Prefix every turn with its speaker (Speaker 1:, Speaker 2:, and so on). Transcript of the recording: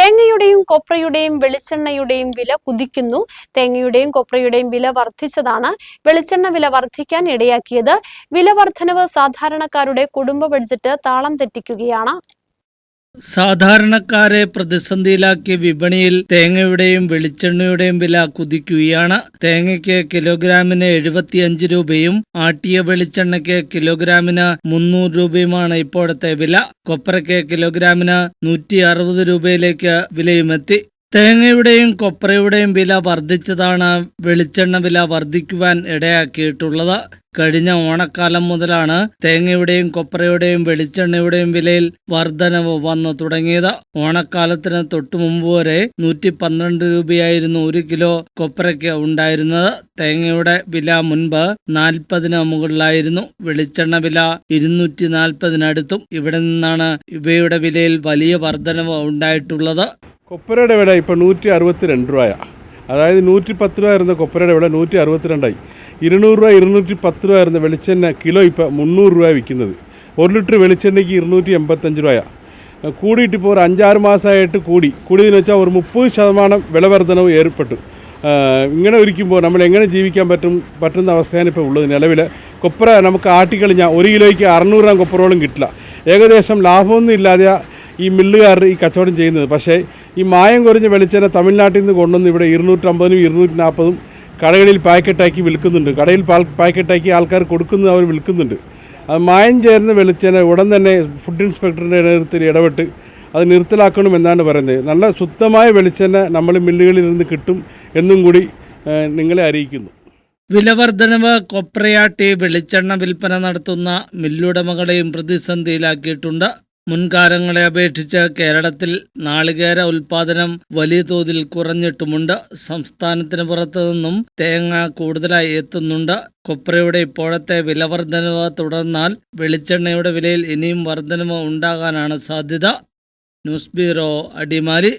Speaker 1: തേങ്ങയുടെയും കൊപ്രയുടെയും വെളിച്ചെണ്ണയുടെയും വില കുതിക്കുന്നു. തേങ്ങയുടെയും കൊപ്രയുടെയും വില വർദ്ധിച്ചതാണ്. വെളിച്ചെണ്ണ വില വർദ്ധിക്കാൻ ഇടയാക്കിയത് വില വർധനവ് സാധാരണക്കാരുടെ കുടുംബ ബഡ്ജറ്റ് താളം തെറ്റിക്കുകയാണ്.
Speaker 2: സാധാരണക്കാരെ പ്രതിസന്ധിയിലാക്കിയ വിപണിയിൽ തേങ്ങയുടെയും വെളിച്ചെണ്ണയുടെയും വില കുതിക്കുകയാണ്. തേങ്ങയ്ക്ക് കിലോഗ്രാമിന് എഴുപത്തിയഞ്ച് രൂപയും ആട്ടിയ വെളിച്ചെണ്ണയ്ക്ക് കിലോഗ്രാമിന് മുന്നൂറ് രൂപയുമാണ് ഇപ്പോഴത്തെ വില. കൊപ്രയ്ക്ക് കിലോഗ്രാമിന് നൂറ്റി രൂപയിലേക്ക് വിലയുമെത്തി. തേങ്ങയുടെയും കൊപ്രയുടെയും വില വർദ്ധിച്ചതാണ് വെളിച്ചെണ്ണ വില വർദ്ധിക്കുവാൻ ഇടയാക്കിയിട്ടുള്ളത്. കഴിഞ്ഞ ഓണക്കാലം മുതലാണ് തേങ്ങയുടെയും കൊപ്രയുടെയും വെളിച്ചെണ്ണയുടെയും വിലയിൽ വർധനവ് വന്നു തുടങ്ങിയത്. ഓണക്കാലത്തിന് തൊട്ടു മുമ്പ് വരെ നൂറ്റി പന്ത്രണ്ട് രൂപയായിരുന്നു ഒരു കിലോ കൊപ്രയ്ക്ക് ഉണ്ടായിരുന്നത്. തേങ്ങയുടെ വില മുൻപ് നാൽപ്പതിന് മുകളിലായിരുന്നു. വെളിച്ചെണ്ണ വില ഇരുന്നൂറ്റി നാൽപ്പതിനടുത്തും ഇവിടെ നിന്നാണ് ഇവയുടെ വിലയിൽ വലിയ വർധനവ് ഉണ്ടായിട്ടുള്ളത്.
Speaker 3: കൊപ്പരയുടെ വില ഇപ്പോൾ നൂറ്റി അറുപത്തി രണ്ട് രൂപയാണ് അതായത് നൂറ്റി പത്ത് രൂപ ആയിരുന്ന കൊപ്പരയുടെ വില നൂറ്റി അറുപത്തിരണ്ടായി ഇരുന്നൂറ് രൂപ ഇരുന്നൂറ്റി പത്ത് രൂപ ആയിരുന്ന വെളിച്ചെണ്ണ കിലോ ഇപ്പോൾ മുന്നൂറ് രൂപ വിൽക്കുന്നത്. ഒരു ലിറ്റർ വെളിച്ചെണ്ണയ്ക്ക് ഇരുന്നൂറ്റി എൺപത്തഞ്ച് രൂപയാണ് കൂടിയിട്ട് ഇപ്പോൾ ഒരു അഞ്ചാറ് മാസമായിട്ട് കൂടി. കൂടിയെന്ന് വെച്ചാൽ ഒരു മുപ്പത് ശതമാനം വിലവർധനവ് ഏർപ്പെട്ടു. ഇങ്ങനെ ഒരിക്കുമ്പോൾ നമ്മൾ എങ്ങനെ ജീവിക്കാൻ പറ്റും പറ്റുന്ന അവസ്ഥയാണ് ഇപ്പോൾ ഉള്ളത് നിലവിൽ കൊപ്ര നമുക്ക് ആട്ടിക്കളിഞ്ഞാൽ ഒരു കിലോയ്ക്ക് അറുന്നൂറ് ഗ്രാം കൊപ്രയോളം കിട്ടില്ല. ഏകദേശം ലാഭമൊന്നും ഇല്ലാതെ ഈ മില്ലുകാർ ഈ കച്ചവടം ചെയ്യുന്നത്. പക്ഷേ ഈ മായം കുറഞ്ഞ വെളിച്ചെണ്ണ തമിഴ്നാട്ടിൽ നിന്ന് കൊണ്ടുവന്ന് ഇവിടെ ഇരുന്നൂറ്റമ്പതിനും ഇരുന്നൂറ്റി നാൽപ്പതും കടകളിൽ പാക്കറ്റാക്കി വിൽക്കുന്നുണ്ട്. കടയിൽ പാക്കറ്റാക്കി ആൾക്കാർ കൊടുക്കുന്നത് അവർ വിൽക്കുന്നുണ്ട്. അത് മായം ചേർന്ന വെളിച്ചെണ്ണ ഉടൻ തന്നെ ഫുഡ് ഇൻസ്പെക്ടറിന്റെ നേതൃത്വത്തിൽ ഇടപെട്ട് അത് നിർത്തലാക്കണമെന്നാണ് പറയുന്നത്. നല്ല ശുദ്ധമായ വെളിച്ചെണ്ണ നമ്മൾ മില്ലുകളിൽ നിന്ന് കിട്ടും എന്നും കൂടി നിങ്ങളെ അറിയിക്കുന്നു.
Speaker 2: വിലവർദ്ധനവ് കൊപ്രയാട്ടി വെളിച്ചെണ്ണ വിൽപ്പന നടത്തുന്ന മില്ലുടമകളെയും പ്രതിസന്ധിയിലാക്കിയിട്ടുണ്ട്. മുൻകാലങ്ങളെ അപേക്ഷിച്ച് കേരളത്തിൽ നാളികേര ഉൽപാദനം വലിയ തോതിൽ കുറഞ്ഞിട്ടുമുണ്ട്. സംസ്ഥാനത്തിന് പുറത്തു നിന്നും തേങ്ങ കൂടുതലായി എത്തുന്നുണ്ട്. കൊപ്രയുടെ ഇപ്പോഴത്തെ വിലവർധനവ് തുടർന്നാൽ വെളിച്ചെണ്ണയുടെ വിലയിൽ ഇനിയും വർധനവ് ഉണ്ടാകാനാണ് സാധ്യത. News bureau Adimali.